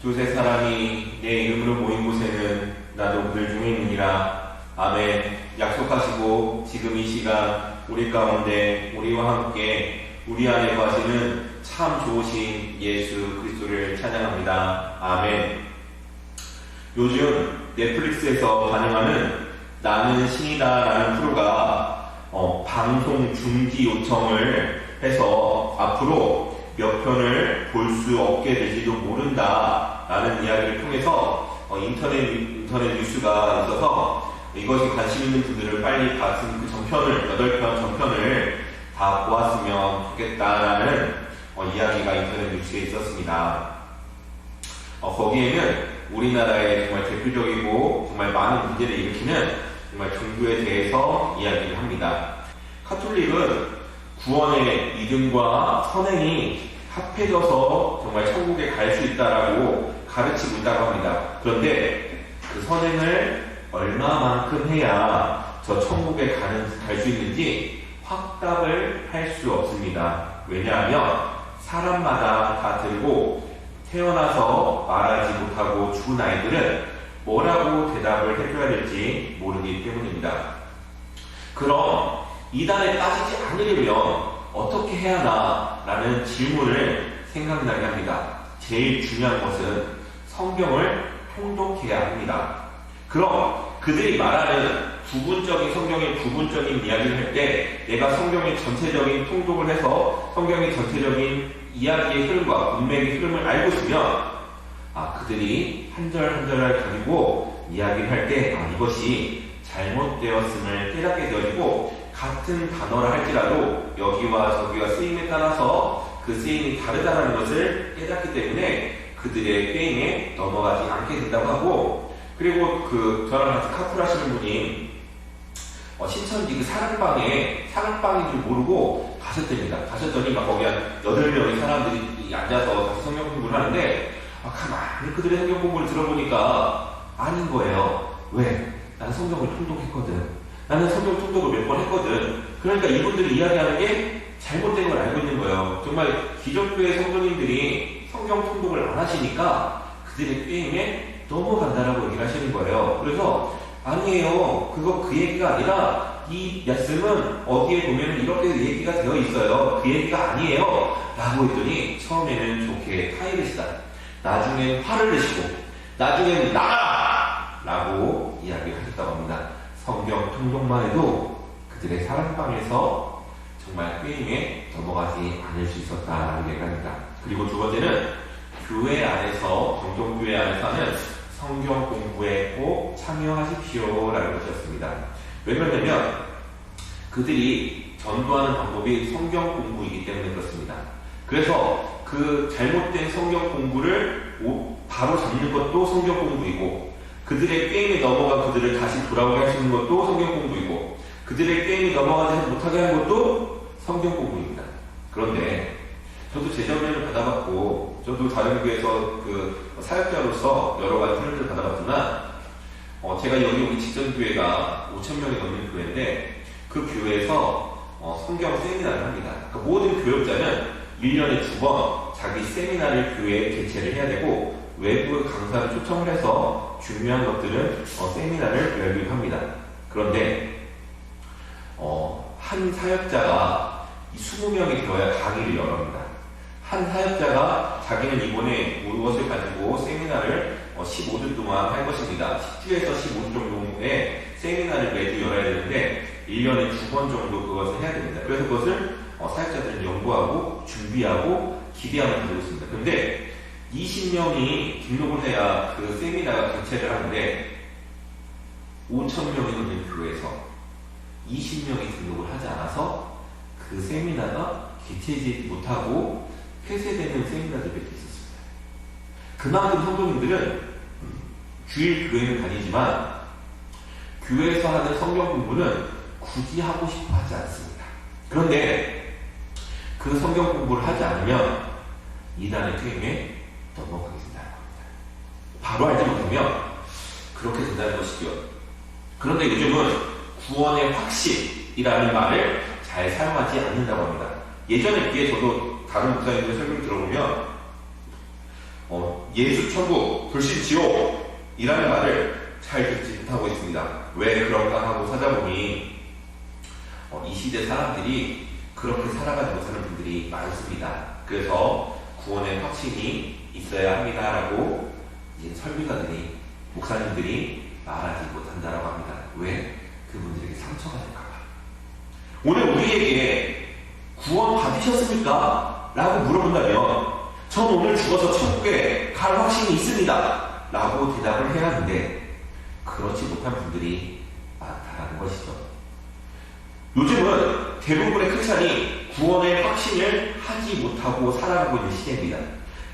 두세 사람이 내 이름으로 모인 곳에는 나도 그들 중에 있느니라. 아멘. 약속하시고 지금 이 시간 우리 가운데 우리와 함께 우리 안에 거하시는 참 좋으신 예수 그리스도를 찬양합니다. 아멘. 요즘 넷플릭스에서 반영하는 나는 신이다라는 프로가 어, 방송 중지 요청을 해서 앞으로 몇 편을 볼 수 없게 될지도 모른다라는 이야기를 통해서 어, 인터넷 인터넷 뉴스가 있어서 이것이 관심 있는 분들을 빨리 봤으면 그 전편을 8편 전편을 다 보았으면 좋겠다라는 어, 이야기가 인터넷 뉴스에 있었습니다. 어, 거기에는 우리나라의 정말 대표적이고 정말 많은 문제를 일으키는 정말 종교에 대해서 이야기를 합니다. 카톨릭은 구원의 믿음과 선행이 합해져서 정말 천국에 갈 수 있다라고 가르치고 있다고 합니다. 그런데 그 선행을 얼마만큼 해야 저 천국에 가는 갈 수 있는지 확답을 할 수 없습니다. 왜냐하면 사람마다 다 들고 태어나서 말하지 못하고 죽은 아이들은 뭐라고 대답을 해줘야 될지 모르기 때문입니다. 그럼 이단에 빠지지 않으려면 어떻게 해야 하나? 라는 질문을 생각나게 합니다. 제일 중요한 것은 성경을 통독해야 합니다. 그럼 그들이 말하는 부분적인 성경의 부분적인 이야기를 할 때 내가 성경의 전체적인 통독을 해서 성경의 전체적인 이야기의 흐름과 문맥의 흐름을 알고 있으면 아 그들이 한절 한 절을 가지고 이야기를 할 때 아, 이것이 잘못되었음을 깨닫게 되어지고 같은 단어라 할지라도 여기와 저기와 쓰임에 따라서 그 쓰임이 다르다는 것을 깨닫기 때문에 그들의 게임에 넘어가지 않게 된다고 하고 그리고 그 저랑 같이 카풀 하시는 분이 어, 신천지 그 사랑방에 사랑방인 줄 모르고 가셨답니다. 가셨더니 막 거기 한 8명의 사람들이 앉아서 같이 성경 공부를 하는데 아, 가만히 그들의 성경 공부를 들어보니까 아닌 거예요. 왜? 나는 성경을 통독했거든. 나는 성경 통독을 몇 번 했거든. 그러니까 이분들이 이야기하는 게 잘못된 걸 알고 있는 거예요. 정말 기존교회 성도님들이 성경 통독을 안 하시니까 그들의 게임에 넘어간다라고 얘기를 하시는 거예요. 그래서 아니에요. 그거 그 얘기가 아니라 이 말씀은 어디에 보면 이렇게 얘기가 되어 있어요. 그 얘기가 아니에요. 라고 했더니 처음에는 좋게 타이르시다. 나중엔 화를 내시고 나중엔 나가라! 라고 이야기를 하셨다고 합니다. 성경 통독만 해도 그들의 사랑방에서 정말 게임에 넘어가지 않을 수 있었다라고 얘기합니다. 그리고 두 번째는 교회 안에서 정정교회 안에서 하는 성경 공부에 꼭 참여하십시오라는 것이었습니다. 왜 그러냐면 그들이 전도하는 방법이 성경 공부이기 때문에 그렇습니다. 그래서 그 잘못된 성경 공부를 바로 잡는 것도 성경 공부이고 그들의 게임에 넘어간 그들을 다시 돌아오게 하시는 것도 성경 공부이고 그들의 게임이 넘어가지 못하게 하는 것도 성경 공부입니다. 그런데 저도 재정면을 받아봤고 저도 다른 교회에서 그 사역자로서 여러 가지 훈련을 받아봤지만 어 제가 여기 오기 직전 교회가 5천 명이 넘는 교회인데 그 교회에서 어 성경 세미나를 합니다. 그러니까 모든 교역자는 1년에 두 번 자기 세미나를 교회에 개최를 해야 되고 외부 강사를 초청을 해서 중요한 것들은 어 세미나를 열기로 합니다. 그런데 어, 한 사역자가 20명이 되어야 강의를 열합니다. 한 사역자가 자기는 이번에 무엇을 가지고 세미나를 15주 동안 할 것입니다. 10주에서 15주 정도의 세미나를 매주 열어야 되는데 1년에 두번 정도 그것을 해야 됩니다. 그래서 그것을 사역자들은 연구하고 준비하고 기대하면 되고 있습니다. 그런데 20명이 등록을 해야 그 세미나가 개최를 하는데 5천명이 넘는 교회에서 20명이 등록을 하지 않아서 그 세미나가 개최지 못하고 폐쇄되는 세미나들이 있었습니다. 그만큼 성도님들은 주일 교회는 다니지만 교회에서 하는 성경 공부는 굳이 하고 싶어 하지 않습니다. 그런데 그 성경 공부를 하지 않으면 이단의 게임에 겁니다. 바로 알지 못하면 그렇게 된다는 것이죠. 그런데 요즘은 구원의 확신이라는 말을 잘 사용하지 않는다고 합니다. 예전에 비해 저도 다른 목사님들 설명 들어보면 어, 예수 천국, 불신 지옥이라는 말을 잘 듣지 못하고 있습니다. 왜 그런가 하고 찾아보니 어, 이 시대 사람들이 그렇게 살아가지 못하는 분들이 많습니다. 그래서 구원의 확신이 있어야 합니다라고 이제 설교가들이 목사님들이 말하지 못한다라고 합니다. 왜? 그분들에게 상처가 될까봐. 오늘 우리에게 구원 받으셨습니까? 라고 물어본다면 전 오늘 죽어서 천국에 갈 확신이 있습니다. 라고 대답을 해야 하는데 그렇지 못한 분들이 많다라는 것이죠. 요즘은 대부분의 크리스찬이 구원의 확신을 하지 못하고 살아가고 있는 시대입니다.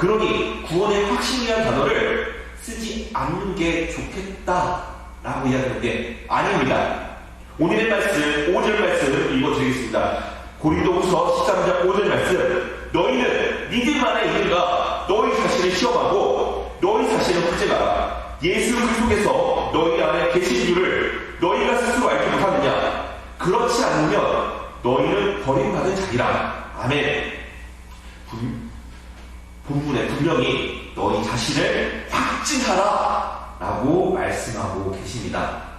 그러니 구원의 확신이라는 단어를 쓰지 않는 게 좋겠다라고 이야기하는데 아닙니다. 오늘의 말씀, 5절 말씀 읽어드리겠습니다. 고린도후서 13장 5절 말씀 너희는 안에 있는가 너희 자신을 시험하고 너희 자신을 훈제가라 예수 그리스도께서 너희 안에 계신 줄을 너희가 스스로 알지 못하느냐 그렇지 않으면 너희는 버림받은 자리라 아멘 분, 본문에 분명히 너희 자신을 확진하라 라고 말씀하고 계십니다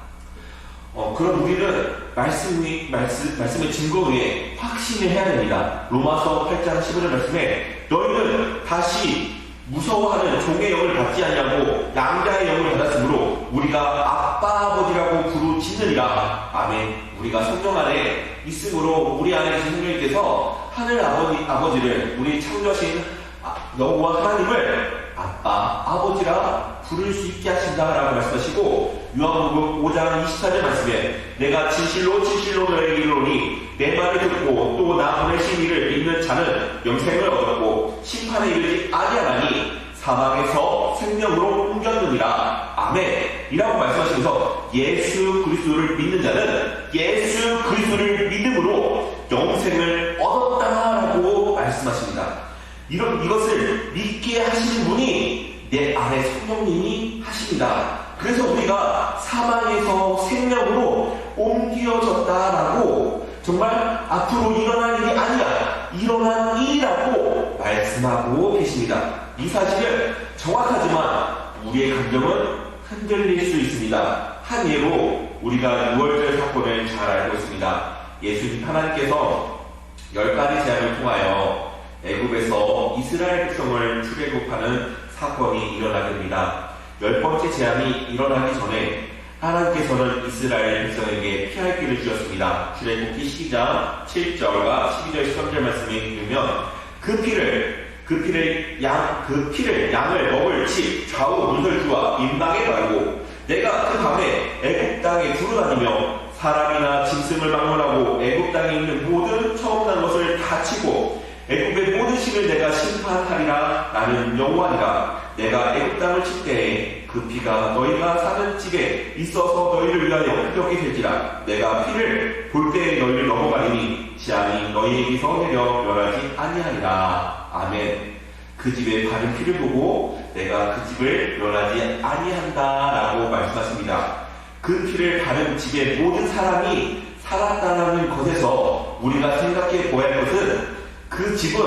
어, 그럼 우리는 말씀이, 말씀, 말씀의 증거에 확신을 해야 됩니다. 로마서 8장 15절 말씀에 너희는 다시 무서워하는 종의 영을 받지 않냐고 양자의 영을 받았으므로 우리가 아빠 아버지라고 부르짖느니라. 아멘. 우리가 성령 안에 있으므로 우리 안에 계신 성령님께서 하늘 아버지, 아버지를 우리 창조하신 여호와 하나님을 아빠, 아버지라 부를 수 있게 하신다라고 말씀하시고 요한복음 5장 24절 말씀에 내가 진실로 진실로 너에게 이르노니 내 말을 듣고 또 나 보내신 이를 믿는 자는 영생을 얻었고 심판에 이르지 아니하나니 사망에서 생명으로 옮겼느니라 아멘 이라고 말씀하시면서 예수 그리스도를 믿는 자는 예수 그리스도를 믿음으로 영생을 말씀하십니다. 이런 이것을 믿게 하시는 분이 내 안에 성령님이 하십니다. 그래서 우리가 사망에서 생명으로 옮겨졌다라고 정말 앞으로 일어날 일이 아니야. 일어난 일이라고 말씀하고 계십니다. 이 사실은 정확하지만 우리의 감정은 흔들릴 수 있습니다. 한 예로 우리가 6월절 사건을 잘 알고 있습니다. 예수님 하나님께서 열 가지 제안을 통하여 이스라엘 백성을 출애굽하는 사건이 일어나게 됩니다. 열 번째 재앙이 일어나기 전에 하나님께서는 이스라엘 백성에게 피할 길을 주셨습니다. 출애굽기 12장 7절과 12절 13절 말씀에 읽으면 그 피를 그 피를 양 그 피를 양을 먹을 집 좌우 문설주와 임방에 바르고 내가 그 밤에 애굽 땅에 두루다니며 사람이나 짐승을 막론하고 애굽 땅에 있는 모든 처음 난 것을 다 치고 애굽의 모든 신을 내가 심판하리라. 나는 여호와니라. 내가 애굽 땅을 칠 때에 그 피가 너희가 사는 집에 있어서 너희를 위하여 흔적이 될지라. 내가 피를 볼 때에 너희를 넘어가리니 지안이 너희에게서 내려 멸하지 아니하리라. 아멘. 그 집에 바른 피를 보고 내가 그 집을 멸하지 아니한다라고 말씀하십니다. 그 피를 바른 집의 모든 사람이 살았다라는 것에서 우리가 생각해 보아야 할 것은 그 집은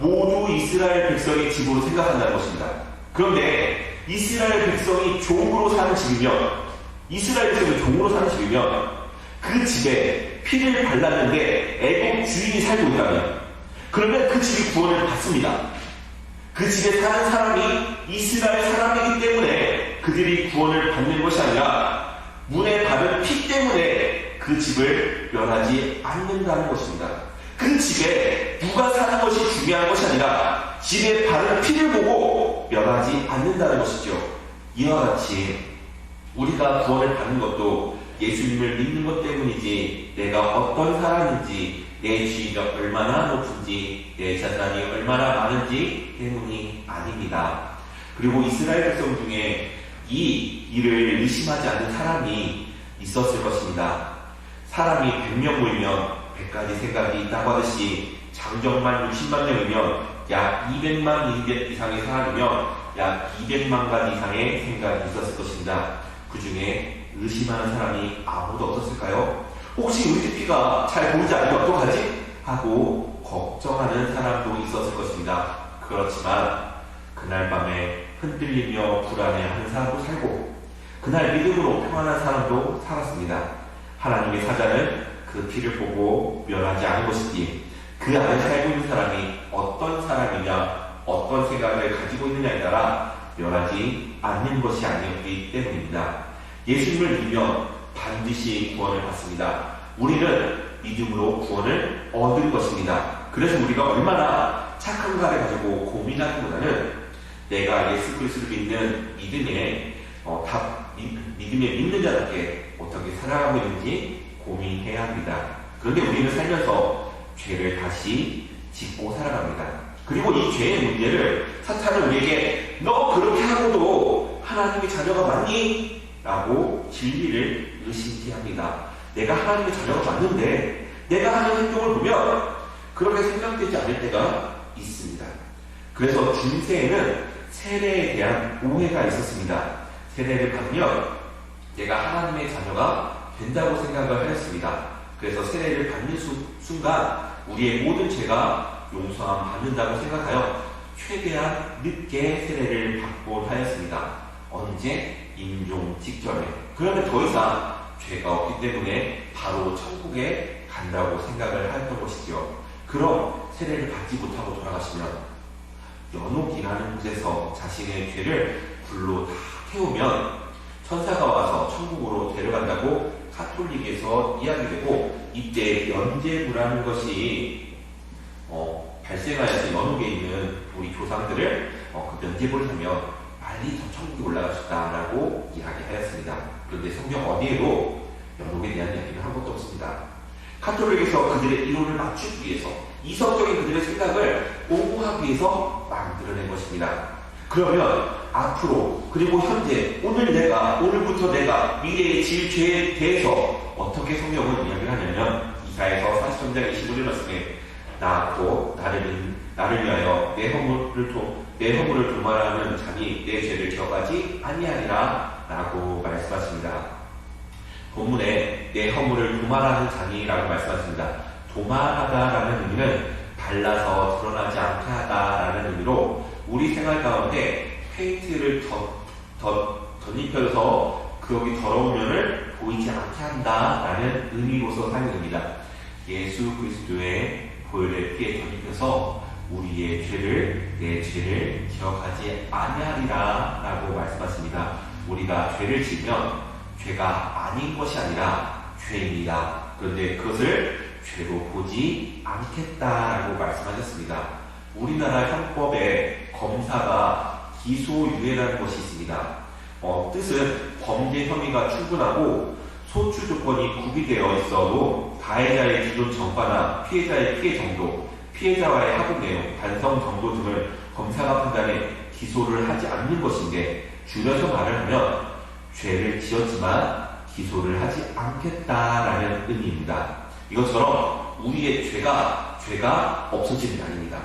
모두 이스라엘 백성의 집으로 생각한다는 것입니다. 그런데 이스라엘 백성이 종으로 사는 집이면 이스라엘 백성이 종으로 사는 집이면 그 집에 피를 발랐는데 애국 주인이 살고 있다면 그러면 그 집이 구원을 받습니다. 그 집에 사는 사람이 이스라엘 사람이기 때문에 그들이 구원을 받는 것이 아니라 문에 받은 피 때문에 그 집을 멸하지 않는다는 것입니다. 그 집에 누가 사는 것이 중요한 것이 아니라 집에 바른 피를 보고 멸하지 않는다는 것이죠. 이와 같이 우리가 구원을 받는 것도 예수님을 믿는 것 때문이지 내가 어떤 사람인지 내 지위가 얼마나 높은지 내 자산이 얼마나 많은지 때문이 아닙니다. 그리고 이스라엘 백성 중에 이 일을 의심하지 않는 사람이 있었을 것입니다. 사람이 100명 모이면 100가지 생각이 있다고 하듯이 장정만 60만 명이면 약 200만 이상의 사람이면 약 200만 가지 이상의 생각이 있었을 것입니다. 그 중에 의심하는 사람이 아무도 없었을까요? 혹시 우리 TV가 잘 보이지 않으면 어떡하지? 하고 걱정하는 사람도 있었을 것입니다. 그렇지만 그날 밤에 흔들리며 불안해하는 사람도 살고 그날 믿음으로 평안한 사람도 살았습니다. 하나님의 사자는 그 피를 보고 멸하지 않은 것이지 그 안에 살고 있는 사람이 어떤 사람이냐 어떤 생각을 가지고 있느냐에 따라 멸하지 않는 것이 아니었기 때문입니다. 예수님을 믿으면 반드시 구원을 받습니다. 우리는 믿음으로 구원을 얻을 것입니다. 그래서 우리가 얼마나 착한가를 가지고 고민하기보다는 내가 예수 그리스도를 믿는 믿음에 어, 답, 믿음에 믿는 자답게 어떻게 살아가고 있는지 고민해야 합니다. 그런데 우리는 살면서 죄를 다시 짓고 살아갑니다. 그리고 이 죄의 문제를 사탄은 우리에게 너 그렇게 하고도 하나님의 자녀가 맞니? 라고 진리를 의심케 합니다. 내가 하나님의 자녀가 맞는데 내가 하는 행동을 보면 그렇게 생각되지 않을 때가 있습니다. 그래서 중세에는 세례에 대한 오해가 있었습니다. 세례를 받으면 내가 하나님의 자녀가 된다고 생각을 하였습니다. 그래서 세례를 받는 수, 순간 우리의 모든 죄가 용서함 받는다고 생각하여 최대한 늦게 세례를 받곤 하였습니다. 언제? 임종 직전에. 그러면 더 이상 죄가 없기 때문에 바로 천국에 간다고 생각을 했던 것이지요. 그럼 세례를 받지 못하고 돌아가시면 연옥이라는 곳에서 자신의 죄를 불로 다 태우면 천사가 와서 천국으로 데려간다고 카톨릭에서 이야기되고 이때 연제부라는 것이 어, 발생하여서 연옥에 있는 우리 조상들을 어, 그 면제부를 하면 빨리 더 천국에 있다라고 이야기하였습니다. 그런데 성경 어디에도 연옥에 대한 이야기는 한 것도 없습니다. 카톨릭에서 그들의 이론을 맞추기 위해서 이성적인 그들의 생각을 옹호하기 위해서 만들어낸 것입니다. 그러면 앞으로 그리고 현재 오늘 내가 오늘부터 내가 미래의 질죄에 대해서 어떻게 성경을 이야기하냐면 이사에서 43장 25절 말씀에 나고 나를 나를 위하여 내 허물을 도, 내 허물을 도말하는 자니 내 죄를 기억하지 아니하리라라고 말씀하십니다. 본문에 내 허물을 도말하는 자니라고 말씀하십니다. 도말하다라는 의미는 발라서 드러나지 않게 하다라는 의미로 우리 생활 가운데 페인트를 더, 더, 덧입혀서 그 여기 더러운 면을 보이지 않게 한다라는 의미로서 사용됩니다. 예수 그리스도의 보혈의 피에 덧입혀서 우리의 죄를 내 죄를 기억하지 아니하리라 라고 말씀하십니다. 우리가 죄를 지면 죄가 아닌 것이 아니라 죄입니다. 그런데 그것을 죄로 보지 않겠다라고 말씀하셨습니다. 우리나라 형법에 검사가 기소유예라는 것이 있습니다. 어, 뜻은 범죄 혐의가 충분하고 소추 조건이 구비되어 있어도 가해자의 기존 정과나 피해자의 피해 정도, 피해자와의 합의 내용, 반성 정도 등을 검사가 판단해 기소를 하지 않는 것인데 줄여서 말을 하면 죄를 지었지만 기소를 하지 않겠다라는 의미입니다. 이것처럼 우리의 죄가 죄가 없어지는 게 아닙니다.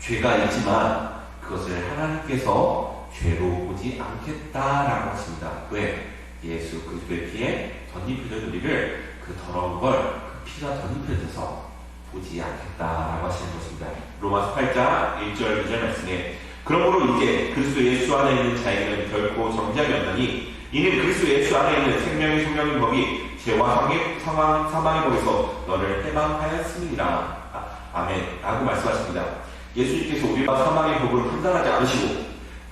죄가 있지만 그것을 하나님께서 죄로 보지 않겠다라고 하십니다. 왜? 예수 그리스도의 피에 덧입혀진 우리를 그 더러운 걸 그 피가 덧입혀져서 보지 않겠다라고 하시는 것입니다. 로마서 8장 1절 2절 말씀에 그러므로 이제 그리스도 예수 안에 있는 자에게는 결코 정죄함이 없나니 이는 그리스도 예수 안에 있는 생명의 성령의 법이 죄와 상의, 상황, 사망의 법에서 너를 해방하였습니다. 아, 아멘. 라고 말씀하십니다. 예수님께서 우리가 사망의 법을 판단하지 않으시고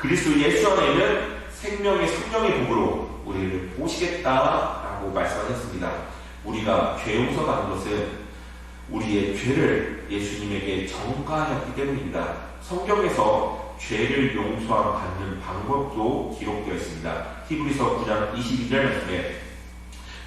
그리스도 예수 안에 있는 생명의 성령의 법으로 우리를 보시겠다라고 말씀하셨습니다. 우리가 죄 용서받는 것은 우리의 죄를 예수님에게 전가하였기 때문입니다. 성경에서 죄를 용서함 받는 방법도 기록되어 있습니다. 히브리서 9장 22절 말씀에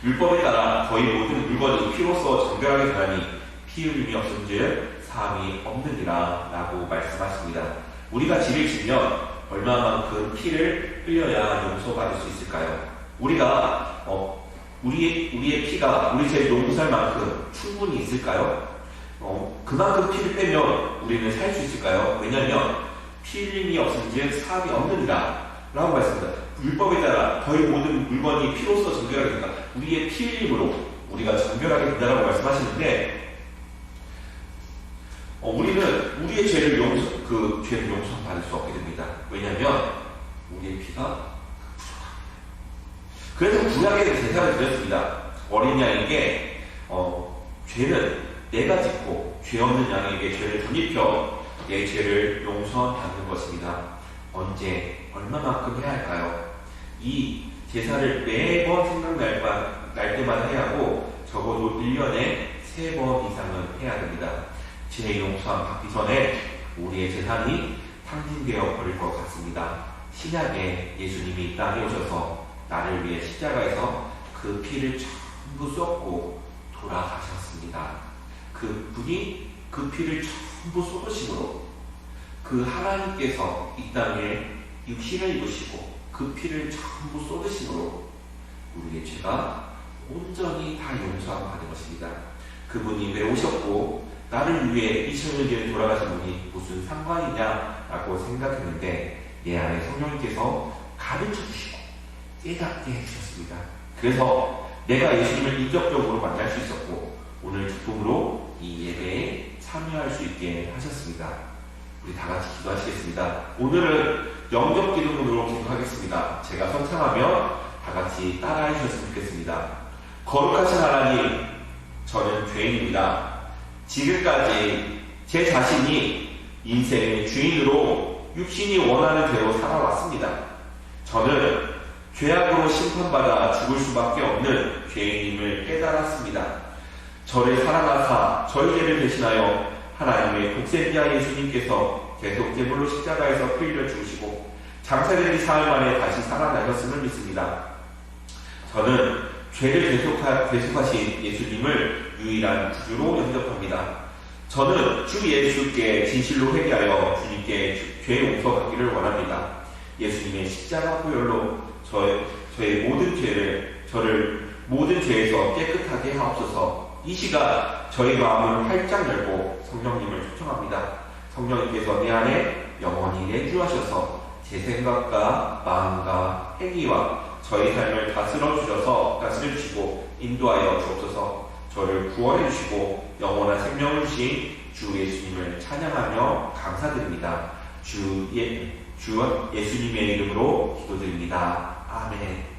율법에 따라 거의 모든 물건이 피로써 정결하게 되나니 피 흘림이 없은즉 사함이 없느니라 라고 말씀하십니다. 우리가 집을 지면 얼마만큼 피를 흘려야 용서받을 수 있을까요? 우리가 어, 우리, 우리의 피가 우리 죄 용서할 만큼 충분히 있을까요? 어, 그만큼 피를 빼면 우리는 살 수 있을까요? 왜냐하면 피 흘림이 없은즉 사함이 없느니라 라고 말씀합니다. 율법에 따라 거의 모든 물건이 피로써 정결하게 된다. 우리의 피 흘림으로 우리가 정결하게 된다라고 말씀하시는데 어, 우리는 우리의 죄를 용서, 그 죄를 용서받을 수 없게 됩니다. 왜냐하면 우리의 피가 그래서 구약에 제사를 드렸습니다. 어린 양에게 어, 죄는 내가 짓고 죄 없는 양에게 죄를 덧입혀 내 죄를 용서받는 것입니다. 언제 얼마만큼 해야 할까요? 이 제사를 매번 생각날 바- 날 때마다 해야 하고 적어도 1년에 3번 이상은 해야 됩니다. 죄 용서함 받기 전에 우리의 재산이 탕진되어 버릴 것 같습니다. 신약에 예수님이 이 땅에 오셔서 나를 위해 십자가에서 그 피를 전부 쏟고 돌아가셨습니다. 그 분이 그 피를 전부 쏟으심으로 그 하나님께서 이 땅에 육신을 입으시고 그 피를 전부 쏟으심으로 우리의 죄가 온전히 다 용서함 받은 것입니다. 그분이 왜 오셨고 나를 위해 2000년 전에 돌아가신 분이 무슨 상관이냐라고 생각했는데 내 안에 성령님께서 가르쳐 주시고 깨닫게 해주셨습니다. 그래서 내가 예수님을 인격적으로 만날 수 있었고 오늘 기쁨으로 이 예배에 참여할 수 있게 하셨습니다. 우리 다 같이 기도하시겠습니다. 오늘은 영접 기도문으로 기도하겠습니다. 제가 선창하면 다 같이 따라해 주셨으면 좋겠습니다. 거룩하신 하나님, 저는 죄인입니다. 지금까지 제 자신이 인생의 주인으로 육신이 원하는 대로 살아왔습니다. 저는 죄악으로 심판받아 죽을 수밖에 없는 죄인임을 깨달았습니다. 저를 사랑하사 저희 죄를 대신하여 하나님의 독생자 예수님께서 계속 제물로 십자가에서 피 흘려 죽으시고 장사되기 사흘 만에 다시 살아나셨음을 믿습니다. 저는 죄를 계속하, 계속하신 예수님을 유일한 구주로 영접합니다. 저는 주 예수께 진실로 회개하여 주님께 주- 죄 용서받기를 원합니다. 예수님의 십자가 보혈로 저, 저의 모든 죄를 저를 모든 죄에서 깨끗하게 하옵소서. 이 시간 저희 마음을 활짝 열고 성령님을 초청합니다. 성령님께서 내 안에 영원히 내주하셔서 제 생각과 마음과 행위와 저희 삶을 다스려 주셔서 다스려 주시고 인도하여 주옵소서. 저를 구원해 주시고 영원한 생명을 주신 주 예수님을 찬양하며 감사드립니다. 주, 예, 주 예수님의 이름으로 기도드립니다. 아멘.